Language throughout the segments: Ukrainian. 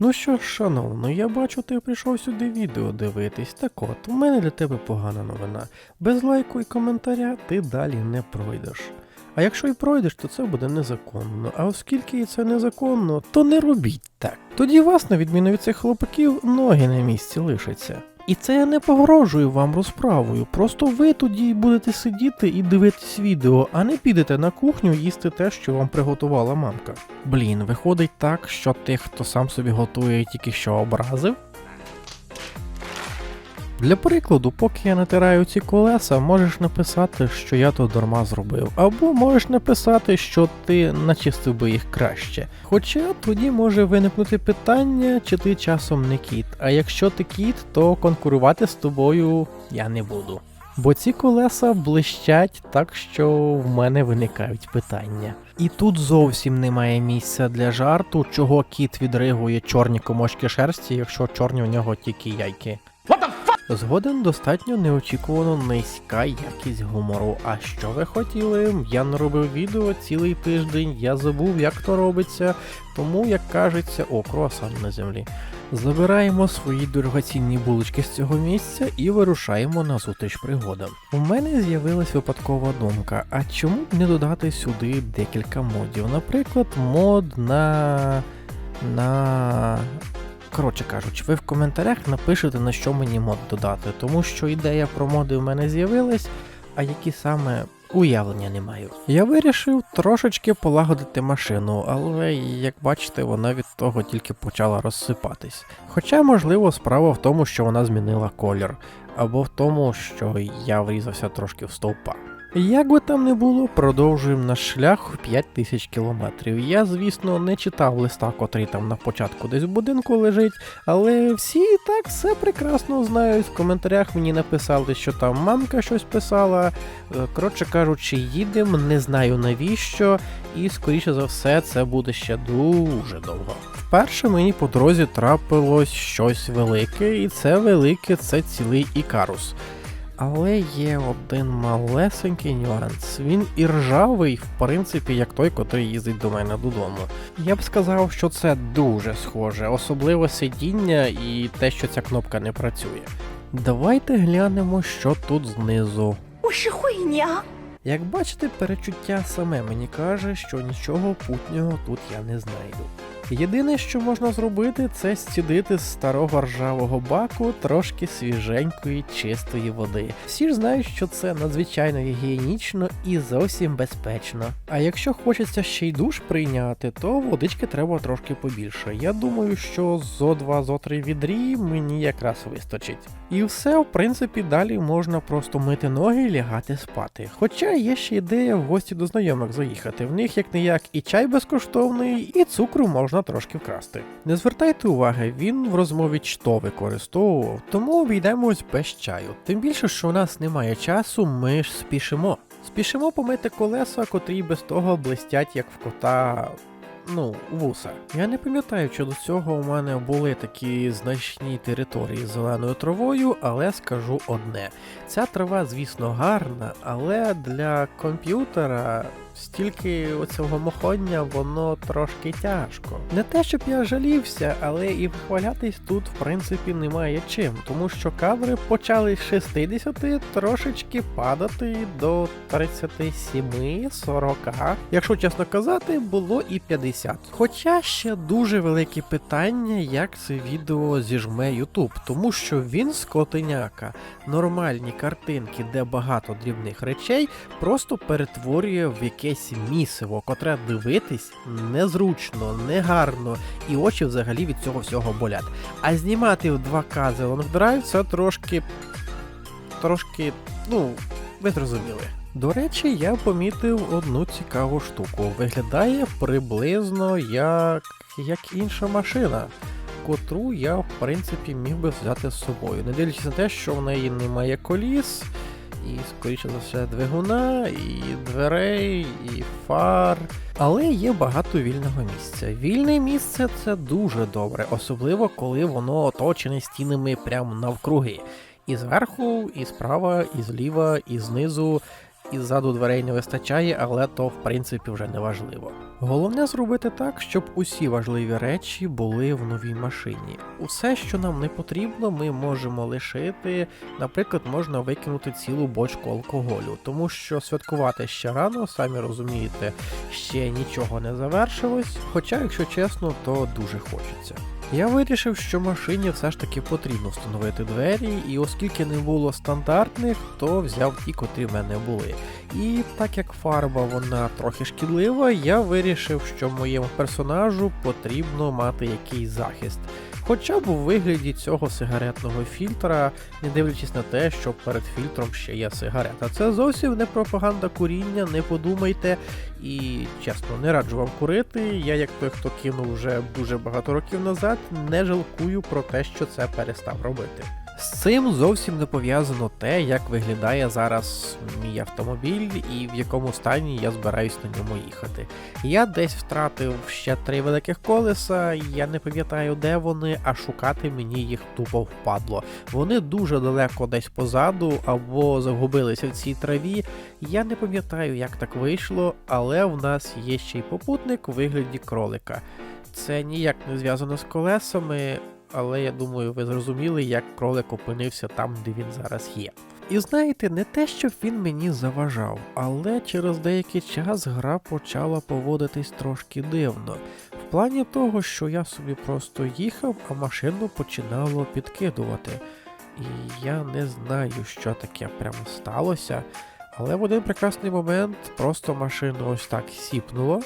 Ну що ж, шановно, я бачу, ти прийшов сюди відео дивитись. Так от, у мене для тебе погана новина. Без лайку і коментаря ти далі не пройдеш. А якщо і пройдеш, то це буде незаконно. А оскільки це незаконно, то не робіть так. Тоді вас, на відміну від цих хлопаків, ноги на місці лишаться. І це я не погрожую вам розправою. Просто ви тоді будете сидіти і дивитись відео, а не підете на кухню їсти те, що вам приготувала мамка. Блін, виходить так, що тих, хто сам собі готує, тільки що образив. Для прикладу, поки я натираю ці колеса, можеш написати, що я то дарма зробив, або можеш написати, що ти начистив би їх краще. Хоча тоді може виникнути питання, чи ти часом не кіт. А якщо ти кіт, то конкурувати з тобою я не буду. Бо ці колеса блищать так, що в мене виникають питання. І тут зовсім немає місця для жарту, чого кіт відригує чорні комочки шерсті, якщо чорні у нього тільки яйки. Згоден достатньо неочікувано низька якість гумору. А що ви хотіли? Я не робив відео цілий тиждень, я забув, як то робиться, тому, як кажеться, о, круасан на землі. Забираємо свої дорогоцінні булочки з цього місця і вирушаємо на зустріч пригодам. У мене з'явилась випадкова думка: а чому б не додати сюди декілька модів? Наприклад, мод на. на. Коротше кажучи, ви в коментарях напишете, на що мені мод додати, тому що ідея про моди в мене з'явилась, а які саме уявлення не маю. Я вирішив трошечки полагодити машину, але як бачите, вона від того тільки почала розсипатись. Хоча, можливо, справа в тому, що вона змінила колір, або в тому, що я врізався трошки в стовпа. Як би там не було, продовжуємо наш шлях у 5000 кілометрів. Я, звісно, не читав листа, котрий там на початку десь в будинку лежить, але всі і так все прекрасно знають. В коментарях мені написали, що там мамка щось писала. Е, Коротше кажучи, їдемо, не знаю навіщо, і скоріше за все це буде ще дуже довго. Вперше мені по дорозі трапилось щось велике, і це велике це цілий ікарус. Але є один малесенький нюанс. Він і ржавий, в принципі, як той, котрий їздить до мене додому. Я б сказав, що це дуже схоже, особливо сидіння і те, що ця кнопка не працює. Давайте глянемо, що тут знизу. Ось хуйня! Як бачите, перечуття саме мені каже, що нічого путнього тут я не знайду. Єдине, що можна зробити, це зцідити з старого ржавого баку трошки свіженької чистої води. Всі ж знають, що це надзвичайно гігієнічно і зовсім безпечно. А якщо хочеться ще й душ прийняти, то водички треба трошки побільше. Я думаю, що зо 2 зо 3 відрі мені якраз вистачить. І все, в принципі, далі можна просто мити ноги і лягати спати. Хоча є ще ідея в гості до знайомих заїхати. В них як не як і чай безкоштовний, і цукру можна трошки вкрасти. Не звертайте уваги, він в розмові что використовував, тому обійдемось без чаю. Тим більше, що у нас немає часу, ми ж спішимо. Спішимо помити колеса, котрі без того блистять, як в кота. Ну, вуса. Я не пам'ятаю, чи до цього у мене були такі значні території з зеленою травою, але скажу одне: ця трава, звісно, гарна, але для комп'ютера стільки оцього мохоння воно трошки тяжко. Не те, щоб я жалівся, але і вихвалятись тут, в принципі, немає чим, тому що каври почали з 60 трошечки падати до 37-40. Якщо чесно казати, було і 50. Хоча ще дуже велике питання, як це відео зіжме YouTube, тому що він скотиняка. Нормальні картинки, де багато дрібних речей, просто перетворює в якесь місиво, котре дивитись незручно, негарно, і очі взагалі від цього всього болять. А знімати в 2К The Long Drive це трошки. трошки. ну, ви зрозуміли. До речі, я помітив одну цікаву штуку. Виглядає приблизно як, як інша машина, котру я, в принципі, міг би взяти з собою. Не дивлячись на те, що в неї немає коліс, і, скоріше за все, двигуна, і дверей, і фар. Але є багато вільного місця. Вільне місце це дуже добре, особливо коли воно оточене стінами прямо навкруги. І зверху, і справа, і зліва, і знизу. і ззаду дверей не вистачає, але то в принципі вже не важливо. Головне зробити так, щоб усі важливі речі були в новій машині. Усе, що нам не потрібно, ми можемо лишити. Наприклад, можна викинути цілу бочку алкоголю, тому що святкувати ще рано, самі розумієте, ще нічого не завершилось. Хоча, якщо чесно, то дуже хочеться. Я вирішив, що машині все ж таки потрібно встановити двері, і оскільки не було стандартних, то взяв ті, котрі в мене були. І так як фарба вона трохи шкідлива, я вирішив, що моєму персонажу потрібно мати якийсь захист. Хоча б у вигляді цього сигаретного фільтра, не дивлячись на те, що перед фільтром ще є сигарета. Це зовсім не пропаганда куріння, не подумайте. І чесно, не раджу вам курити. Я, як той, хто кинув вже дуже багато років назад, не жалкую про те, що це перестав робити. З цим зовсім не пов'язано те, як виглядає зараз мій автомобіль і в якому стані я збираюсь на ньому їхати. Я десь втратив ще три великих колеса, я не пам'ятаю, де вони, а шукати мені їх тупо впадло. Вони дуже далеко десь позаду або загубилися в цій траві. Я не пам'ятаю, як так вийшло, але в нас є ще й попутник у вигляді кролика. Це ніяк не зв'язано з колесами, але я думаю, ви зрозуміли, як кролик опинився там, де він зараз є. І знаєте, не те, щоб він мені заважав, але через деякий час гра почала поводитись трошки дивно. В плані того, що я собі просто їхав, а машину починало підкидувати. І я не знаю, що таке прямо сталося. Але в один прекрасний момент просто машину ось так сіпнуло.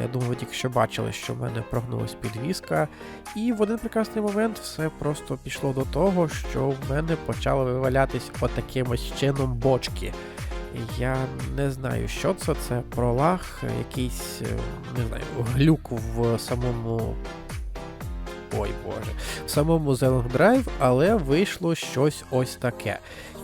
Я думаю, ви тільки що бачили, що в мене прогнулась підвіска, і в один прекрасний момент все просто пішло до того, що в мене почали вивалятись отаким ось чином бочки. Я не знаю, що це, це пролаг, якийсь, е, не знаю, глюк в самому. Ой Боже, в самому Zelen Drive, але вийшло щось ось таке.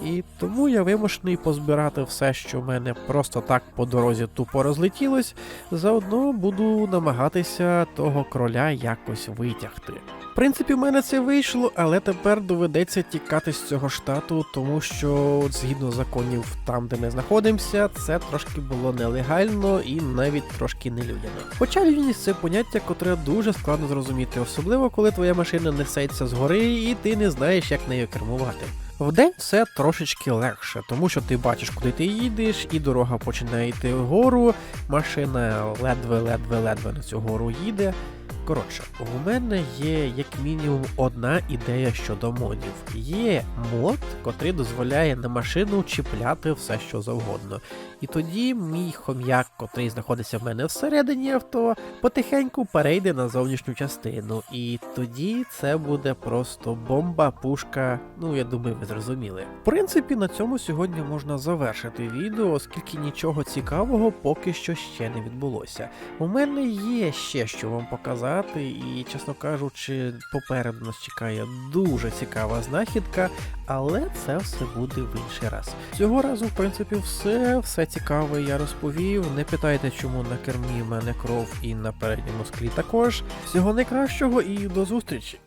І тому я вимушений позбирати все, що в мене просто так по дорозі тупо розлетілось. Заодно буду намагатися того кроля якось витягти. В принципі, в мене це вийшло, але тепер доведеться тікати з цього штату, тому що згідно законів там, де ми знаходимося, це трошки було нелегально і навіть трошки нелюдяно. Хоча людяність це поняття, котре дуже складно зрозуміти, особливо коли твоя машина несеться згори і ти не знаєш, як нею кермувати. Вдень це трошечки легше, тому що ти бачиш, куди ти їдеш, і дорога починає йти вгору, машина ледве-ледве-ледве на цю гору їде. Коротше, у мене є як мінімум одна ідея щодо модів. Є мод, котрий дозволяє на машину чіпляти все, що завгодно. І тоді мій хом'як, котрий знаходиться в мене всередині авто, потихеньку перейде на зовнішню частину. І тоді це буде просто бомба, пушка. Ну я думаю, ви зрозуміли. В принципі, на цьому сьогодні можна завершити відео, оскільки нічого цікавого поки що ще не відбулося. У мене є ще що вам показати, і, чесно кажучи, попереду нас чекає дуже цікава знахідка, але це все буде в інший раз. Цього разу, в принципі, все, все цікаве я розповів. Не питайте, чому на кермі в мене кров і на передньому склі також. Всього найкращого і до зустрічі!